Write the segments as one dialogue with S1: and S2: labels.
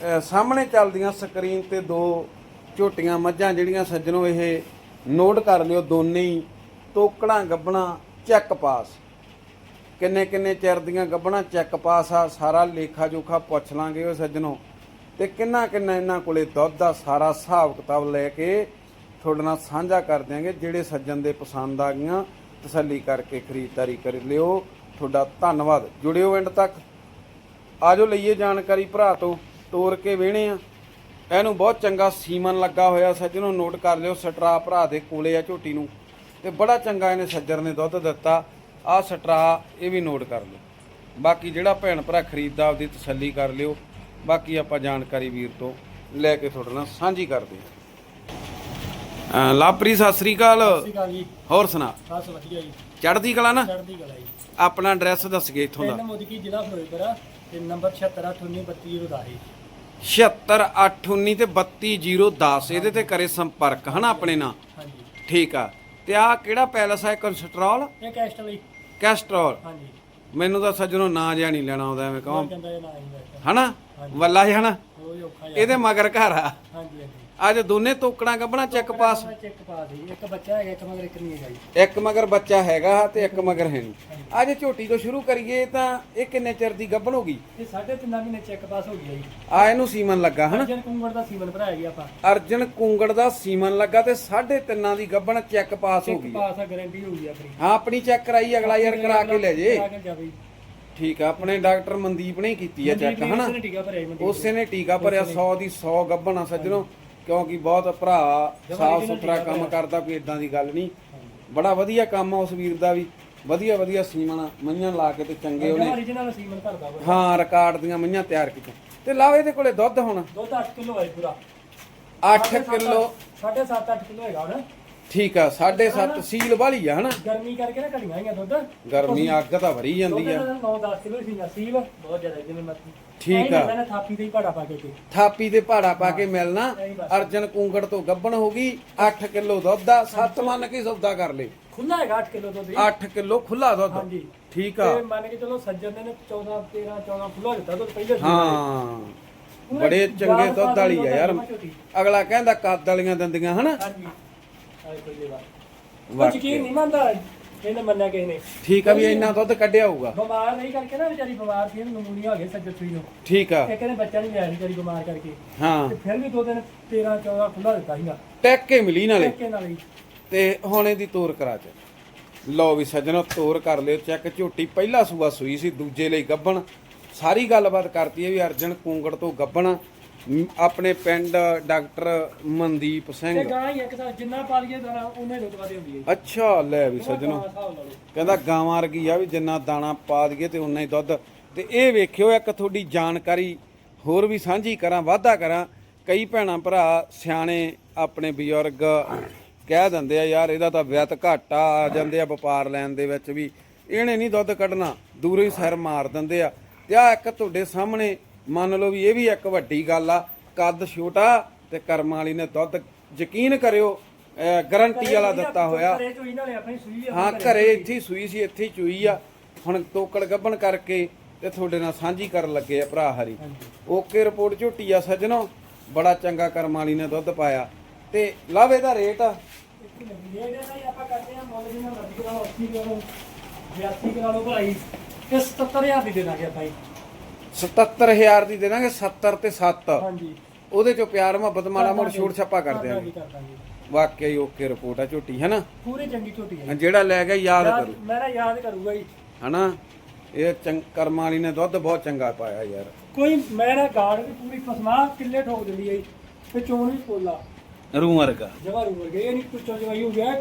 S1: ਸਾਹਮਣੇ ਚੱਲਦੀਆਂ ਸਕਰੀਨ ਤੇ ਦੋ ਝੋਟੀਆਂ ਮੱਝਾਂ ਜਿਹੜੀਆਂ ਸੱਜਣੋ ਇਹ ਨੋਟ ਕਰ ਲਿਓ, ਦੋਨੇ ਹੀ ਤੋਕੜਾਂ ਗੱਬਣਾ ਚੈੱਕ ਪਾਸ ਕਿੰਨੇ ਕਿੰਨੇ ਚਿਰ ਦੀਆਂ ਗੱਬਣਾ ਚੈੱਕ ਪਾਸ ਆ, ਸਾਰਾ ਲੇਖਾ ਜੋਖਾ ਪੁੱਛ ਲਾਂਗੇ ਉਹ ਸੱਜਣੋ। ਤੇ ਕਿੰਨਾ ਕਿੰਨਾ ਇਹਨਾਂ ਕੋਲੇ ਦੁੱਧ ਦਾ ਸਾਰਾ ਹਿਸਾਬ ਕਿਤਾਬ ਲੈ ਕੇ ਤੁਹਾਡੇ ਨਾਲ ਸਾਂਝਾ ਕਰ ਦਿਆਂਗੇ, ਜਿਹੜੇ ਸੱਜਣ ਦੇ ਪਸੰਦ ਆ ਗਈਆਂ, ਤਸੱਲੀ ਕਰਕੇ ਖਰੀਦਦਾਰੀ ਕਰ ਲਿਓ। ਤੁਹਾਡਾ ਧੰਨਵਾਦ। ਜੁੜਿਓ ਐਂਡ ਤੱਕ। ਆਜੋ ਲਈਏ ਜਾਣਕਾਰੀ ਭਰਾ ਤੋਂ। ਤੋਰ ਕੇ ਵੇਣੇ ਆ। ਇਹਨੂੰ ਬਹੁਤ ਚੰਗਾ ਸੀਮਨ ਲੱਗਾ ਹੋਇਆ ਸੱਜਣੋ ਨੋਟ ਕਰ ਲਿਓ ਸਟਰਾ ਭਰਾ ਦੇ ਕੋਲੇ ਆ ਝੋਟੀ ਨੂੰ। ਤੇ ਬੜਾ ਚੰਗਾ ਇਹਨੇ ਸੱਜਰ ਨੇ ਦੁੱਧ ਦਿੱਤਾ। ਆ ਸਟਰਾ ਇਹ ਵੀ ਨੋਟ ਕਰ ਲਿਓ। ਬਾਕੀ ਜਿਹੜਾ ਭੈਣ ਭਰਾ ਖਰੀਦਦਾ ਆਪਦੀ ਤਸੱਲੀ ਕਰ ਲਿਓ। ਬਾਕੀ ਆਪਾਂ ਜਾਣਕਾਰੀ ਵੀਰ ਤੋਂ ਲੈ ਕੇ ਤੁਹਾਡੇ ਨਾਲ ਸਾਂਝੀ ਕਰਦੇ ਹਾਂ। ਲਾਪਰੀ ਸਤਿ ਸ੍ਰੀ ਅਕਾਲ।
S2: ਸਤਿ ਸ਼੍ਰੀ ਅਕਾਲ ਜੀ।
S1: ਹੋਰ ਸੁਣਾ।
S2: ਬਸ ਵਧੀਆ ਜੀ।
S1: ਚੜ੍ਹਦੀ ਕਲਾ ਨਾ?
S2: ਚੜ੍ਹਦੀ ਕਲਾ ਜੀ।
S1: ਆਪਣਾ ਐਡਰੈਸ ਦੱਸ ਗਏ ਇੱਥੋਂ ਦਾ।
S2: ਪਿੰਡ ਮੁਦਕੀ ਜ਼ਿਲ੍ਹਾ ਫਿਰੋਜ਼ਪੁਰ ਤੇ ਨੰਬਰ 769832 ਦਾ ਹੈ
S1: 76819 ਤੇ 32010 ਇਹਦੇ ਤੇ ਕਰੇ ਸੰਪਰਕ ਹਨਾ ਆਪਣੇ ਨਾਲ?
S2: ਹਾਂਜੀ।
S1: ਠੀਕ ਆ। ਤੇ ਆ ਕਿਹੜਾ ਪੈਲਸ ਹੈ ਕਨਸਟਰੋਲ
S2: ਇਹ ਕੈਸਟ ਲਈ
S1: ਕੈਸਟਰੋਲ।
S2: ਹਾਂਜੀ।
S1: ਮੈਨੂੰ ਤਾਂ ਸੱਜਣੋਂ ਨਾਂ ਜਿਆ ਨਹੀਂ ਲੈਣਾ ਆਉਂਦਾ ਐਵੇਂ ਕਹਾਂ
S2: ਕਹਿੰਦਾ ਇਹ ਨਾ ਹੀ ਵੈਸੇ
S1: ਹਨਾ? ਵੱਲਾ ਜਾਣਾ
S2: ਉਹ ਔਖਾ।
S1: ਇਹਦੇ ਮਗਰ ਘਰ ਆ।
S2: ਹਾਂਜੀ ਹਾਂਜੀ।
S1: ਅੱਜ ਦੋਨੇ ਤੋਕੜਾਂ ਕੱਢਣਾ ਚੈੱਕ ਪਾਸ।
S2: ਚੈੱਕ ਇੱਕ ਬੱਚਾ ਹੈਗਾ ਇੱਕ ਮਗਰ ਇੱਕ ਨਹੀਂ ਹੈਗਾ ਜੀ।
S1: ਇੱਕ ਮਗਰ ਬੱਚਾ ਹੈਗਾ ਤੇ ਇੱਕ ਮਗਰ ਹੈ ਨਹੀਂ। ਅੱਜ ਝੋਟੀ ਤੋਂ ਸ਼ੁਰੂ ਕਰੀਏ ਤਾਂ ਇਹ ਕਿੰਨੇ ਚਿਰ ਦੀ ਗੱਭਣ ਹੋ ਗਈ?
S2: ਇਹ ਸਾਢੇ ਤਿੰਨਾਂ ਮਹੀਨੇ ਚੈੱਕ ਪਾਸ ਹੋ ਗਿਆ ਜੀ।
S1: ਆ ਇਹਨੂੰ ਸੀਮਨ ਲੱਗਾ ਹਨਾ?
S2: ਅਰਜਨ ਕੁੰਗੜ ਦਾ ਸੀਮਨ ਭਰਾਇਆ ਗਿਆ ਆਪਾਂ।
S1: ਅਰਜਨ ਕੁੰਗੜ ਦਾ ਸੀਮਨ ਲੱਗਾ ਤੇ ਸਾਢੇ ਤਿੰਨਾਂ ਦੀ ਗੱਭਣ ਚੈੱਕ ਪਾਸ ਹੋ
S2: ਚੈੱਕ
S1: ਗਈ
S2: ਪਾਸ ਆ ਗਾਰੰਟੀ ਹੋ ਗਈ ਆਪਣੀ।
S1: ਹਾਂ ਆਪਣੀ ਚੈੱਕ ਕਰਾਈ ਅਗਲਾ ਯਾਰ ਕਰਾ ਕੇ ਲੈ
S2: ਕੇ ਜੀ।
S1: ਠੀਕ ਆ ਆਪਣੇ ਡਾਕਟਰ ਮਨਦੀਪ ਨੇ ਹੀ ਕੀਤੀ ਆ ਚੈੱਕ
S2: ਨੇ
S1: ਹਨਾ?
S2: ਉਸਨੇ ਟੀਕਾ ਭਰਿਆ ਜੀ ਮਨਦੀਪ
S1: ਉਸੇ ਨੇ। ਟੀਕਾ ਭਰਿਆ 100 ਦੀ 100 ਗੱਭਣਾ ਸੱਜਣੋ ਕਿਉਂਕਿ ਬਹੁਤ ਭਰਾ ਸਾਫ਼ ਸੁਥਰਾ ਕੰਮ ਕਰਦਾ ਕੋਈ ਇਦਾਂ ਦੀ ਗੱਲ ਨਹੀਂ। ਬੜਾ ਵਧੀਆ ਕੰਮ ਆ ਉਸ ਵੀਰ ਦਾ ਵੀ ਵਧੀਆ ਵਧੀਆ ਸੀਮਣਾ ਮਈਆਂ ਲਾ ਕੇ ਤੇ ਚੰਗੇ ਉਹਨੇ
S2: original ਸੀਮਨ ਭਰਦਾ ਵਾ
S1: ਹਾਂ ਰਿਕਾਰਡ ਦੀਆਂ ਮਈਆਂ ਤਿਆਰ ਕੀਤੀਆਂ। ਤੇ ਲਾਵੇ ਇਹਦੇ ਕੋਲੇ ਦੁੱਧ ਹੁਣ।
S2: ਦੁੱਧ 8 ਕਿਲੋ ਹੈ ਪੂਰਾ।
S1: 8 ਕਿਲੋ।
S2: 7.5 8 ਕਿਲੋ ਹੈਗਾ ਹੁਣ।
S1: ਠੀਕ ਆ 7.5 ਸੀਲ ਵਾਲੀ ਆ ਹਨਾ?
S2: ਗਰਮੀ ਕਰਕੇ ਨਾ ਘੜੀਆਂ ਆਈਆਂ ਦੁੱਧ।
S1: ਗਰਮੀ ਅੱਗ ਤਾਂ ਭਰੀ ਜਾਂਦੀ ਆ।
S2: 9-10 ਕਿਲੋ ਸੀ ਨਸੀਬ ਬਹੁਤ ਜ਼ਿਆਦਾ ਜਿਵੇਂ ਮਰਜ਼ੀ
S1: ਠੀਕ ਆ।
S2: ਮੈਂ ਥਾਪੀ ਤੇ ਹੀ ਪਾ ਕੇ ਕੇ
S1: ਥਾਪੀ ਤੇ ਪਹਾੜਾ ਪਾ ਕੇ ਮਿਲਣਾ। ਅਰਜਨ ਕੁੰਗੜ ਤੋਂ ਗੱਬਣ ਹੋ ਗਈ 8 ਕਿਲੋ ਦੁੱਧ ਦਾ 7 ਮੰਨ ਕੇ ਸੌਦਾ ਕਰ ਲੇ।
S2: ਖੁੱਲਾ ਹੈਗਾ 8 ਕਿਲੋ ਦੁੱਧ ਜੀ।
S1: 8 ਕਿਲੋ ਖੁੱਲਾ ਦੁੱਧ।
S2: ਹਾਂਜੀ।
S1: ਠੀਕ ਆ।
S2: ਤੇ ਮੰਨ ਕੇ ਚਲੋ ਸੱਜਣ ਨੇ 14 13 14 ਖੁੱਲਾ ਦਿੱਤਾ ਦੁੱਧ ਪਹਿਲੇ
S1: ਹਾਂ। ਬੜੇ ਚੰਗੇ ਦੁੱਧ ਵਾਲੀ ਆ ਯਾਰ। ਅਗਲਾ ਕਹਿੰਦਾ ਕੱਦ ਵਾਲੀਆਂ ਦੰਦੀਆਂ ਹਨਾ?
S2: ਹਾਂਜੀ। ਆਏ ਪਹਿਲੇ ਵਾਰ ਉਹ
S1: ਵਾਕਈ।
S2: ਯਕੀਨ ਨਹੀਂ ਮੰਨਦਾ ਇਹਨੇ ਮੰਨਿਆ ਕਿਸੇ ਨੇ।
S1: ਠੀਕ ਆ ਵੀ ਇੰਨਾ ਦੁੱਧ ਕੱਢਿਆ ਹੋਊਗਾ।
S2: ਬਿਮਾਰ ਨਹੀਂ ਕਰਕੇ ਨਾ ਵਿਚਾਰੀ ਬਿਮਾਰ ਸੀ ਇਹਨੂੰ ਨਮੂਨੀਆ ਹੋ ਗਿਆ ਸੱਜਣ ਸੂਈ ਨੂੰ।
S1: ਠੀਕ ਆ।
S2: ਇੱਕ ਨੇ ਬੱਚਾ ਨਹੀਂ ਲਿਆ ਸੀ ਵਿਚਾਰੀ ਬਿਮਾਰ ਕਰਕੇ।
S1: ਹਾਂ।
S2: ਤੇ ਫਿਰ ਵੀ ਦੋ ਦਿਨ 13 14 ਖੁੱਲਾ ਦਿੱਤਾ ਸੀਗਾ।
S1: ਟੈਕ ਕੇ ਮਿਲੀ ਨਾਲੇ।
S2: ਟੱਕੇ ਨਾਲ ਹੀ।
S1: ਤੇ ਹੁਣ ਇਹਦੀ ਤੋਰ ਕਰਾ ਚ। ਲਓ ਵੀ ਸੱਜਣੋ ਤੋਰ ਕਰ ਲਿਓ ਚੈੱਕ। ਝੋਟੀ ਪਹਿਲਾ ਸੂਆ ਸੂਈ ਸੀ ਦੂਜੇ ਲਈ ਗੱਬਣ। ਸਾਰੀ ਗੱਲਬਾਤ ਕਰਤੀ ਹੈ ਵੀ ਅਰਜਨ ਕੁੰਗੜ ਤੋਂ ਗੱਬਣ। ਮ, ਆਪਣੇ ਪਿੰਡ ਡਾਕਟਰ ਮਨਦੀਪ
S2: ਤੇ
S1: ਸਿੰਘ
S2: ਗਾਂ ਹੀ ਇੱਕ ਤਾਂ ਜਿੰਨਾ ਪਾ ਲਈਏ ਦਾਣਾ ਉਹਨੇ ਦੁੱਧ ਵਧੇ ਹੁੰਦੀ ਹੈ
S1: ਅੱਛਾ ਲੈ ਵੀ ਸੱਜਣੋ। ਕਹਿੰਦਾ ਗਾਵਾਂ ਵਰਗੀ ਆ ਵੀ ਜਿੰਨਾ ਦਾਣਾ ਪਾ ਦਈਏ ਤੇ ਉਨਾ ਹੀ ਦੁੱਧ। ਤੇ ਇਹ ਵੇਖਿਓ ਇੱਕ ਤੁਹਾਡੀ ਜਾਣਕਾਰੀ ਹੋਰ ਵੀ ਸਾਂਝੀ ਕਰਾਂ ਵਾਧਾ ਕਰਾਂ। ਕਈ ਭੈਣਾਂ ਭਰਾ ਸਿਆਣੇ ਆਪਣੇ ਬਜ਼ੁਰਗ ਕਹਿ ਦਿੰਦੇ ਆ ਯਾਰ ਇਹਦਾ ਤਾਂ ਵਿਅਤ ਘਾਟਾ ਆ ਜਾਂਦੇ ਆ ਵਪਾਰ ਲੈਣ ਦੇ ਵਿੱਚ ਵੀ। ਇਹਨੇ ਨਹੀਂ ਦੁੱਧ ਕੱਢਣਾ ਦੂਰੋਂ ਹੀ ਸਿਰ ਮਾਰ ਦਿੰਦੇ ਆ। ਤੇ ਆ ਇੱਕ ਤੁਹਾਡੇ ਸਾਹਮਣੇ ਮੰਨ ਲਓ ਵੀ ਇਹ ਵੀ ਇੱਕ ਵੱਡੀ ਗੱਲ ਆ ਕੱਦ ਛੋਟਾ ਤੇ ਕਰਮਾਂ ਵਾਲੀ ਨੇ ਦੁੱਧ ਯਕੀਨ ਕਰਿਓ ਗਾਰੰਟੀ ਵਾਲਾ ਦਿੱਤਾ ਹੋਇਆ।
S2: ਘਰੇ ਚੋਈ ਨਾਲੇ ਆਪਣੀ ਸੂਈ ਆ
S1: ਹਾਂ ਘਰੇ ਇੱਥੇ ਹੀ ਸੂਈ ਸੀ ਇੱਥੇ ਹੀ ਚੂਈ ਆ। ਹੁਣ ਤੋਕੜ ਗੱਬਣ ਕਰਕੇ ਤੇ ਤੁਹਾਡੇ ਨਾਲ ਸਾਂਝੀ ਕਰਨ ਲੱਗੇ ਆ ਭਰਾ ਹਰੀ। ਓਕੇ ਰਿਪੋਰਟ ਝੋਟੀ ਆ ਸੱਜਣੋ। ਬੜਾ ਚੰਗਾ ਕਰਮ ਵਾਲੀ ਨੇ ਦੁੱਧ ਪਾਇਆ। ਤੇ ਲਾਵੇ ਰੇਟ
S2: ਇਹਦੇ ਹੀ ਆਪਾਂ ਕਰਦੇ ਆ ਮੁੱਲ ਜਿੰਨਾ ਮਰਜ਼ੀ ਕਰਾ ਲਓ 80 ਕਰਾ ਲਓ 82 ਕਰਾ ਲਓ ਭਾਈ। ਤੇ 77000 ਦੀ ਦੇ ਦਾਂਗੇ ਆਪਾਂ ਜੀ
S1: 77000 ਦੀ ਦੇਵਾਂਗੇ 70 ਤੇ 7
S2: ਹਾਂਜੀ।
S1: ਉਹਦੇ ਚੋਂ ਪਿਆਰ ਮੁਹੱਬਤ ਮਾੜਾ ਮੋੜ ਛੋੜ ਛਾਪਾ ਕਰ ਦਿਆਂਗੇ
S2: ਦਾਂਗੇ, ਕਰ ਦਾਂਗੇ
S1: ਵਾਕਿਆ ਹੀ ਓਕੇ ਰਿਪੋਰਟ ਆ ਝੋਟੀ ਹੈ ਨਾ
S2: ਪੂਰੀ ਚੰਗੀ ਝੋਟੀ ਹੈ
S1: ਜਿਹੜਾ ਲੈ ਗਿਆ ਯਾਦ ਕਰੂ।
S2: ਮੈਂ ਨਾ ਯਾਦ ਕਰੂਗਾ ਜੀ।
S1: ਹਨਾ? ਇਹ ਚੰਗ ਕਰਮਾਂ ਵਾਲੀ ਨੇ ਦੁੱਧ ਬਹੁਤ ਚੰਗਾ ਪਾਇਆ ਯਾਰ।
S2: ਕੋਈ ਮੈਂ ਨਾ ਗਾੜ ਵੀ ਪੂਰੀ ਫਸਮਾ ਕਿੱਲੇ ਠੋਕ ਦਿੰਦੀ ਹੈ ਜੀ। ਤੇ ਚੋਣ ਵੀ ਪੋਲਾ
S1: ਰੂ ਵਰਗਾ।
S2: ਜਗਾ ਰੂ ਵਰਗੇ ਇਹ ਨਹੀਂ ਪੁੱਛੋ ਜਵਾਈ ਹੋ ਗਿਆ।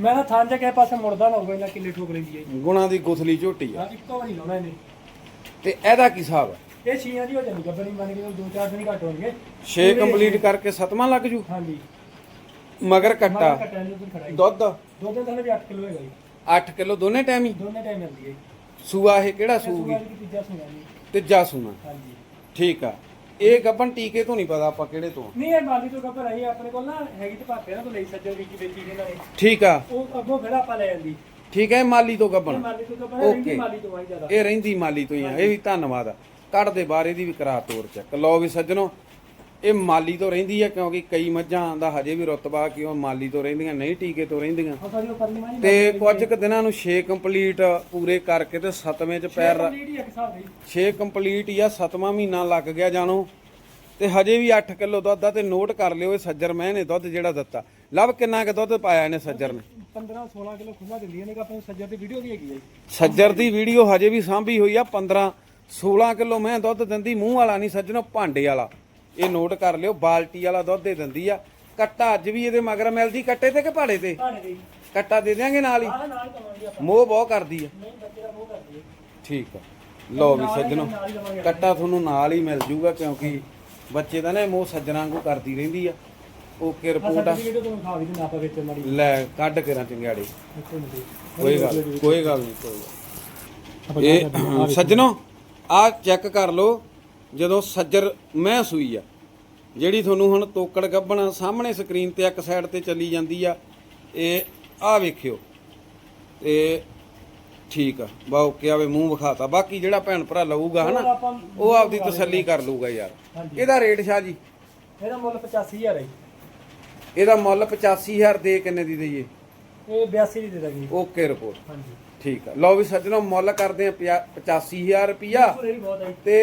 S2: ਮੈਂ ਨਾ ਥਾਂ ਜਾ ਕੇ ਪਾਸੇ ਮੁੜਦਾ ਨਾ ਹੋਵੇ ਨਾ ਕਿੱਲੇ ਠੋਕ ਲੈਂਦੀ ਹੈ
S1: ਗੁਣਾ ਦੀ ਗੁਥਲੀ ਝੋਟੀ ਆ।
S2: ਆ ਇੱਕੋ ਵਾਰੀ ਲਾਉਣਾ ਇਹਨੇ।
S1: ਤੇ ਇਹਦਾ ਕੀ ਹਿਸਾਬ ਹੈ?
S2: ਇਹ ਛੀਆਂ ਦੀ ਹੋ ਜਾਂਦੀ ਗੱਬਣੀ ਮੰਨ ਕੇ ਦੋ ਚਾਰ ਦਿਨ ਹੀ ਘੱਟ ਹੋਣਗੇ।
S1: 6 ਕੰਪਲੀਟ ਕਰਕੇ ਸਤਵਾਂ ਲੱਗ ਜੂ?
S2: ਹਾਂਜੀ।
S1: ਮਗਰ ਕੱਟਾ
S2: ਨਹੀਂ ਹੀ
S1: ਦੁੱਧ?
S2: ਦਾ ਥਲੇ ਵੀ 8 ਕਿਲੋ ਹੈਗਾ ਜੀ।
S1: 8 ਕਿਲੋ ਦੋਨੇ ਟਾਈਮ ਹੀ?
S2: ਦੋਨੇ ਟਾਈਮ ਮਿਲਦੀ ਹੈ
S1: ਸੂਆ ਇਹ ਕਿਹੜਾ ਸੂਗੀ
S2: ਸੂਆ ਦੀ ਤੀਜਾ ਸੁਣਾ ਜੀ।
S1: ਤੀਜਾ ਸੂਣਾ
S2: ਹਾਂਜੀ।
S1: ਠੀਕ ਆ। ਇਹ ਗੱਬਨ ਟੀਕੇ ਤੋਂ ਨਹੀਂ ਪਤਾ ਆਪਾਂ ਕਿਹੜੇ ਤੋਂ
S2: ਨਹੀਂ ਇਹ ਮਾਲੀ ਤੋਂ ਗੱਬਰ ਆਈ ਆਪਣੇ ਕੋਲ ਨਾ ਹੈਗੀ ਤੇ ਭਾਪੇ ਨਾਲ ਤੋਂ ਲਈ ਸੱਜਣ ਦੀ ਕੀ ਵੇਚੀ ਇਹਨਾਂ ਨੇ।
S1: ਠੀਕ ਆ।
S2: ਉਹ ਅੱਗੋਂ ਫਿਰ ਆਪਾਂ ਲੈ ਜਾਂਦੀ
S1: ਠੀਕ ਹੈ ਮਾਲੀ ਤੋਂ ਗੱਬਨ
S2: ਮਾਲੀ ਤੋਂ ਗੱਬਰ ਰਹਿੰਦੀ
S1: Okay.
S2: ਮਾਲੀ ਤੋਂ ਆਈ ਜ਼ਿਆਦਾ।
S1: ਇਹ ਰਹਿੰਦੀ ਮਾਲੀ ਤੋਂ ਹੀ ਆ ਇਹ ਵੀ ਧੰਨਵਾਦ ਆ। ਕੱਢ ਦੇ ਬਾਰੇ ਦੀ ਵੀ ਕਰਾ ਤੋਰ ਚੱਕ। ਲਓ ਵੀ ਸੱਜਣੋ ਇਹ ਮਾਲੀ ਤੋਂ ਰਹਿੰਦੀ ਆ ਕਿਉਂਕਿ ਕਈ ਮੱਝਾਂ ਦਾ ਹਜੇ ਵੀ ਰੁਤਬਾ ਕਿ ਉਹ ਮਾਲੀ ਤੋਂ ਰਹਿੰਦੀਆਂ ਨਹੀਂ ਟੀਕੇ ਤੋਂ ਰਹਿੰਦੀਆਂ। ਤੇ ਕੁਝ ਕੁ ਦਿਨਾਂ ਨੂੰ 6 ਕੰਪਲੀਟ ਪੂਰੇ ਕਰਕੇ ਤੇ 7ਵੇਂ ਚ ਪੈਰ ਰ-
S2: ਲੀੜੀ ਇੱਕ ਹਿਸਾਬ ਦੀ
S1: 6 ਕੰਪਲੀਟ ਜਾਂ 7ਵਾਂ ਮਹੀਨਾ ਲੱਗ ਗਿਆ ਜਾਣੋ। ਤੇ ਹਜੇ ਵੀ 8 ਕਿਲੋ ਦੁੱਧ ਆ ਤੇ ਨੋਟ ਕਰ ਲਿਓ ਇਹ ਸੱਜਰ ਮੈਂ ਨੇ ਦੁੱਧ ਜਿਹੜਾ ਦਿੱਤਾ। ਲਵ ਕਿੰਨਾ ਕੁ ਦੁੱਧ ਪਾਇਆ ਇਹਨੇ ਸੱਜਰ ਨੇ?
S2: 15 16 ਕਿਲੋ ਖੁੱਲਾ ਦਿੰਦੀਆਂ ਨੇ ਕਿ ਆਪਣੇ ਸੱਜਰ ਦੀ ਵੀਡੀਓ ਵੀ ਹੈਗੀ ਹੈ ਜੀ।
S1: ਸੱਜਰ ਦੀ ਵੀਡੀਓ ਹਜੇ ਵੀ ਸਾਂਭੀ ਹੋਈ ਆ 15 16 ਕਿਲੋ ਮੈਂ ਦੁੱਧ ਦਿੰਦੀ ਮੂੰਹ ਵਾਲਾ ਨਹੀਂ ਸੱਜਣੋ ਭਾਂਡੇ ਵਾਲਾ। ਇਹ ਨੋਟ ਕਰ ਲਿਓ ਬਾਲਟੀ ਵਾਲਾ ਦੁੱਧ ਦੇ ਦਿੰਦੀ ਆ। ਕੱਟਾ ਅੱਜ ਵੀ ਇਹਦੇ ਮਗਰ ਮਿਲਦੀ ਕੱਟੇ ਤੇ ਕਿ ਭਾੜੇ ਤੇ?
S2: ਭਾਣੇ ਦੀ
S1: ਕੱਟਾ ਦੇ ਦਿਆਂਗੇ ਨਾਲ ਹੀ?
S2: ਆਹ ਨਾਲ ਕਮਾਂਗੇ ਆਪਾਂ।
S1: ਮੋਹ ਬਹੁਤ ਕਰਦੀ ਆ।
S2: ਨਹੀਂ ਬੱਚੇ ਦਾ ਮੂੰਹ ਕਰਦੀ ਹੈ
S1: ਠੀਕ ਆ। ਲਓ ਵੀ ਸੱਜਣੋ ਕੱਟਾ ਤੁਹਾਨੂੰ ਨਾਲ ਹੀ ਮਿਲ ਜੂਗਾ ਕਿਉਂਕਿ ਬੱਚੇ ਦਾ ਨਾ ਇਹ ਮੋਹ ਸੱਜਣਾ ਵਾਂਗੂ ਕਰਦੀ ਰਹਿੰਦੀ ਆ। ਓਕੇ ਰਿਪੋਰਟ ਆ।
S2: ਸੱਜਰ ਦੀ ਵੀਡੀਓ ਤੁਹਾਨੂੰ ਖਾ ਵੀ ਦਿੰਦਾ ਆਪਾਂ ਵਿੱਚ ਮਾੜੀ
S1: ਲੈ ਕੱਢ ਕੇ ਰਾਂ ਚੰਗਿਆੜੇ ਕੋਈ ਗੱਲ ਕੋਈ ਗੱਲ ਨਹੀਂ ਕੋਈ ਗੱਲ ਇਹ ਸੱਜਣੋ ਆ ਚੈੱਕ ਕਰ ਲਓ ਜਦੋਂ ਸੱਜਰ ਮੈਂ ਸੂਈ ਆ ਜਿਹੜੀ ਤੁਹਾਨੂੰ ਹੁਣ ਤੋਕੜ ਗੱਬਣ ਸਾਹਮਣੇ ਸਕਰੀਨ ਤੇ ਇੱਕ ਸਾਈਡ ਤੇ ਚੱਲੀ ਜਾਂਦੀ ਆ ਇਹ ਆ ਵੇਖਿਓ। ਤੇ ਠੀਕ ਆ ਬਾ ਓਕੇ ਆਵੇ ਮੂੰਹ ਵਿਖਾਤਾ। ਬਾਕੀ ਜਿਹੜਾ ਭੈਣ ਭਰਾ ਲਊਗਾ ਹਨਾ ਉਹ ਆਪਦੀ ਤਸੱਲੀ ਕਰ ਲੂਗਾ ਯਾਰ। ਇਹਦਾ ਰੇਟ ਸ਼ਾਹ ਜੀ?
S2: ਇਹਦਾ ਮੁੱਲ 85000 ਹੈ ਜੀ।
S1: ਇਹਦਾ ਮੁੱਲ 85000 ਦੇ ਕਿੰਨੇ ਦੀ ਦਈਏ?
S2: ਇਹ 82 ਦੀ ਦੇ ਦਾਂਗੇ।
S1: Okay report.
S2: ਹਾਂਜੀ।
S1: ਠੀਕ ਆ। ਲਓ ਵੀ ਸੱਜਣੋ ਮੁੱਲ ਕਰਦੇ ਆ 85000 ਰੁਪਿਆ। ਤੇ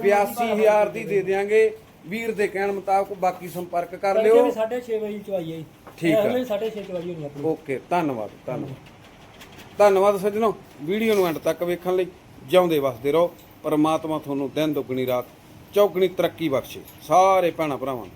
S1: 82000 ਦੀ ਦੇ ਦਿਆਂਗੇ। ਵੀਰ ਦੇ ਕਹਿਣ ਮੁਤਾਬਕ ਬਾਕੀ ਸੰਪਰਕ ਕਰ ਲਿਓ।
S2: ਵੀ 6:30 ਵਜੇ ਚਵਾਈ ਜੀ।
S1: ਠੀਕ ਆ।
S2: ਇਹ ਹਲੇ 6:30 ਚਵਾਈ ਹੋਣੀ ਆਪਣੀ।
S1: ਓਕੇ ਧੰਨਵਾਦ ਧੰਨਵਾਦ। ਧੰਨਵਾਦ ਸੱਜਣੋ ਵੀਡੀਓ ਨੂੰ ਐਂਡ ਤੱਕ ਵੇਖਣ ਲਈ ਜਿਉਂਦੇ ਵਸਦੇ ਰਹੋ। ਪਰਮਾਤਮਾ ਤੁਹਾਨੂੰ ਦਿਨ ਦੁੱਗਣੀ ਰਾਤ ਚੌਗਣੀ ਤਰੱਕੀ ਬਖਸ਼ੇ। ਸਾਰੇ ਭੈਣਾਂ ਭਰਾਵਾਂ